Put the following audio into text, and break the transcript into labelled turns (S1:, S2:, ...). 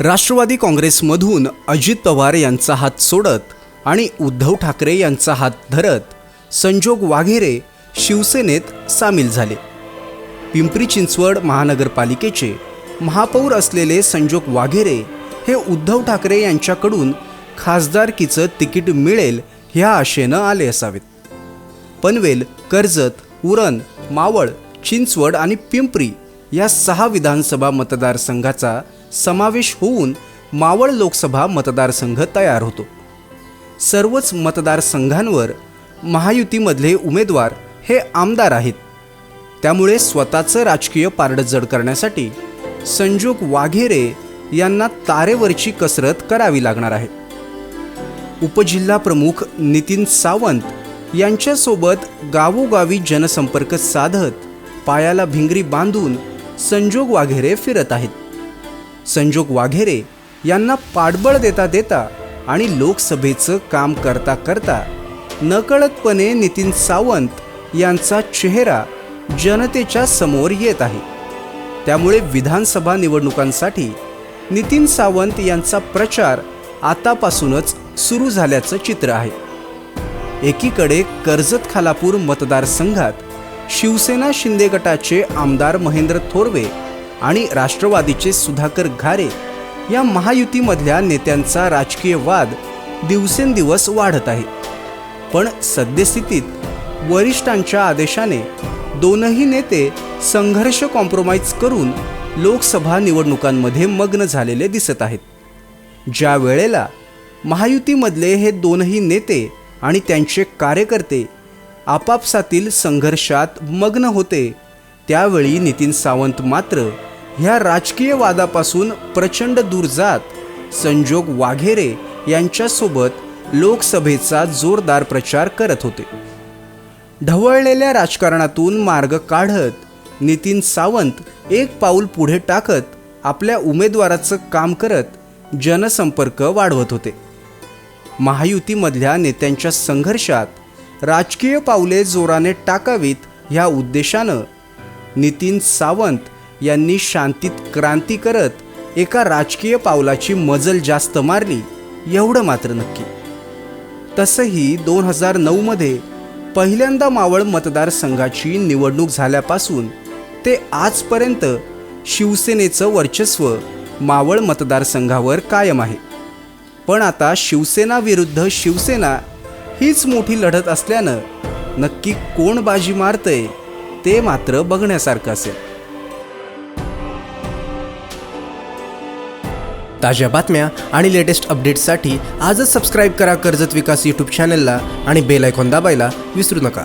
S1: राष्ट्रवादी काँग्रेसमधून अजित पवार यांचा हात सोडत आणि उद्धव ठाकरे यांचा हात धरत संजोग वाघेरे शिवसेनेत सामील झाले. पिंपरी चिंचवड महानगरपालिकेचे महापौर असलेले संजोग वाघेरे हे उद्धव ठाकरे यांच्याकडून खासदारकीचं तिकीट मिळेल ह्या आशेनं आले असावेत. पनवेल कर्जत उरण मावळ चिंचवड आणि पिंपरी या सहा विधानसभा मतदारसंघाचा समावेश होऊन मावळ लोकसभा मतदारसंघ तयार होतो. सर्वच मतदारसंघांवर महायुतीमधले उमेदवार हे आमदार आहेत. त्यामुळे स्वतःचं राजकीय पारडं जड करण्यासाठी संजोग वाघेरे यांना तारेवरची कसरत करावी लागणार आहे. उपजिल्हा प्रमुख नितीन सावंत यांच्यासोबत गावोगावी जनसंपर्क साधत पायाला भिंगरी बांधून संजोग वाघेरे फिरत आहेत. संजोग वाघेरे यांना पाठबळ देता देता आणि लोकसभेचं काम करता करता नकळतपणे नितीन सावंत यांचा चेहरा जनतेच्या समोर येत आहे. त्यामुळे विधानसभा निवडणुकांसाठी नितीन सावंत यांचा प्रचार आतापासूनच सुरू झाल्याचं चित्र आहे. एकीकडे कर्जत खालापूर मतदारसंघात शिवसेना शिंदे गटाचे आमदार महेंद्र थोरवे आणि राष्ट्रवादीचे सुधाकर घारे या महायुतीमधल्या नेत्यांचा राजकीय वाद दिवसेंदिवस वाढत आहे. पण सद्यस्थितीत वरिष्ठांच्या आदेशाने दोनही नेते संघर्ष कॉम्प्रोमाइज करून लोकसभा निवडणुकांमध्ये मग्न झालेले दिसत आहेत. ज्या वेळेला महायुतीमधले हे दोनही नेते आणि त्यांचे कार्यकर्ते आपापसातील संघर्षात मग्न होते. त्यावेळी नितीन सावंत मात्र ह्या राजकीय वादापासून प्रचंड दूर जात संजोग वाघेरे यांच्यासोबत लोकसभेचा जोरदार प्रचार करत होते. ढवळलेल्या राजकारणातून मार्ग काढत नितीन सावंत एक पाऊल पुढे टाकत आपल्या उमेदवाराचं काम करत जनसंपर्क वाढवत होते. महायुतीमधल्या नेत्यांच्या संघर्षात राजकीय पावले जोराने टाकावीत ह्या उद्देशानं नितीन सावंत यांनी शांतीत क्रांती करत एका राजकीय पावलाची मजल जास्त मारली एवढं मात्र नक्की. तसंही दोन हजार नऊमध्ये पहिल्यांदा मावळ मतदारसंघाची निवडणूक झाल्यापासून ते आजपर्यंत शिवसेनेचं वर्चस्व मावळ मतदारसंघावर कायम आहे. पण आता शिवसेना विरुद्ध शिवसेना हीच मोठी लढत असल्यानं नक्की कोण बाजी मारतंय ते मात्र बघण्यासारखं असेल. ताज्या बातम्या आणि लेटेस्ट अपडेट्ससाठी आजच सबस्क्राईब करा कर्जत विकास यूट्यूब चॅनलला आणि बेल आयकॉन दाबायला विसरू नका.